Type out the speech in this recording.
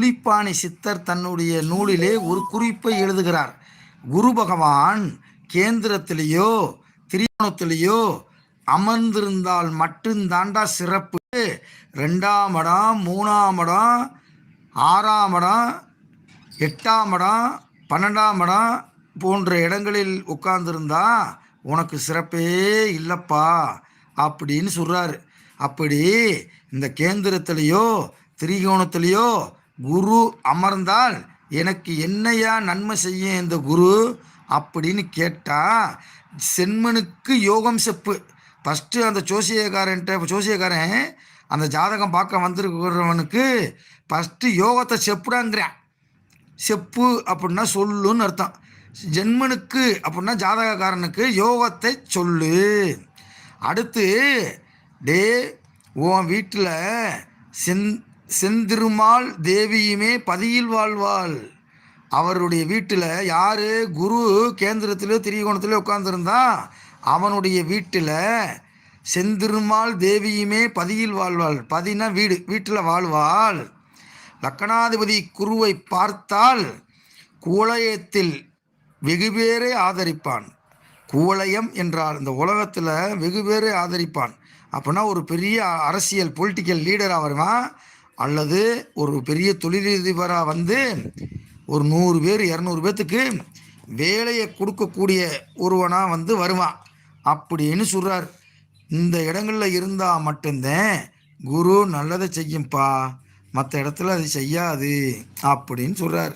புலிப்பாணி சித்தர் தன்னுடைய நூலிலே ஒரு குறிப்பை எழுதுகிறார். குரு பகவான் கேந்திரத்திலேயோ திரிகோணத்திலேயோ அமர்ந்திருந்தால் மட்டும்தாண்டா சிறப்பு. ரெண்டாம் இடம் மூணாம் இடம் ஆறாம் இடம் எட்டாம் இடம் பன்னெண்டாம் இடம் போன்ற இடங்களில் உட்கார்ந்திருந்தா உனக்கு சிறப்பே இல்லைப்பா அப்படின்னு சொல்கிறாரு அப்படி இந்த கேந்திரத்திலேயோ திரிகோணத்திலேயோ குரு அமர்ந்தால் எனக்கு என்னையா நன்மை செய்ய இந்த குரு அப்படின்னு கேட்டால் சென்மனுக்கு யோகம் செப்பு. ஃபஸ்ட்டு அந்த ஜோசியக்காரன்ட்ட ஜோசியக்காரன் அந்த ஜாதகம் பார்க்க வந்திருக்கிறவனுக்கு ஃபஸ்ட்டு யோகத்தை செப்புடாங்கிறேன். செப்பு அப்படின்னா சொல்லுன்னு அர்த்தம். ஜென்மனுக்கு அப்படின்னா ஜாதகக்காரனுக்கு யோகத்தை சொல்லு. அடுத்து டே உன் வீட்டில் செந் செந்திருமால் தேவியுமே பதியில் வாழ்வாள். அவருடைய வீட்டில் யார்? குரு கேந்திரத்திலோ திரிகோணத்திலோ உட்கார்ந்துருந்தா அவனுடைய வீட்டில் செந்திருமால் தேவியுமே பதியில் வாழ்வாள். பதினா வீடு வீட்டில் வாழ்வாள். லக்கணாதிபதி குருவை பார்த்தால் குவலயத்தில் வெகு பேரே ஆதரிப்பான். குவலயம் என்றால் இந்த உலகத்தில் வெகு பேரே ஆதரிப்பான். அப்படின்னா ஒரு பெரிய அரசியல் பொலிட்டிக்கல் லீடர் வருவான். அல்லது ஒரு பெரிய தொழிலதிபராக வந்து ஒரு நூறு பேர் இரநூறு பேர்த்துக்கு வேலையை கொடுக்கக்கூடிய ஒருவனாக வந்து வருவான். அப்படின்னு சொல்கிறார் இந்த இடங்களில் இருந்தால் மட்டும்தான் குரு நல்லதை செய்யும்ப்பா மற்ற இடத்துல அது செய்யாது அப்படின்னு சொல்கிறார்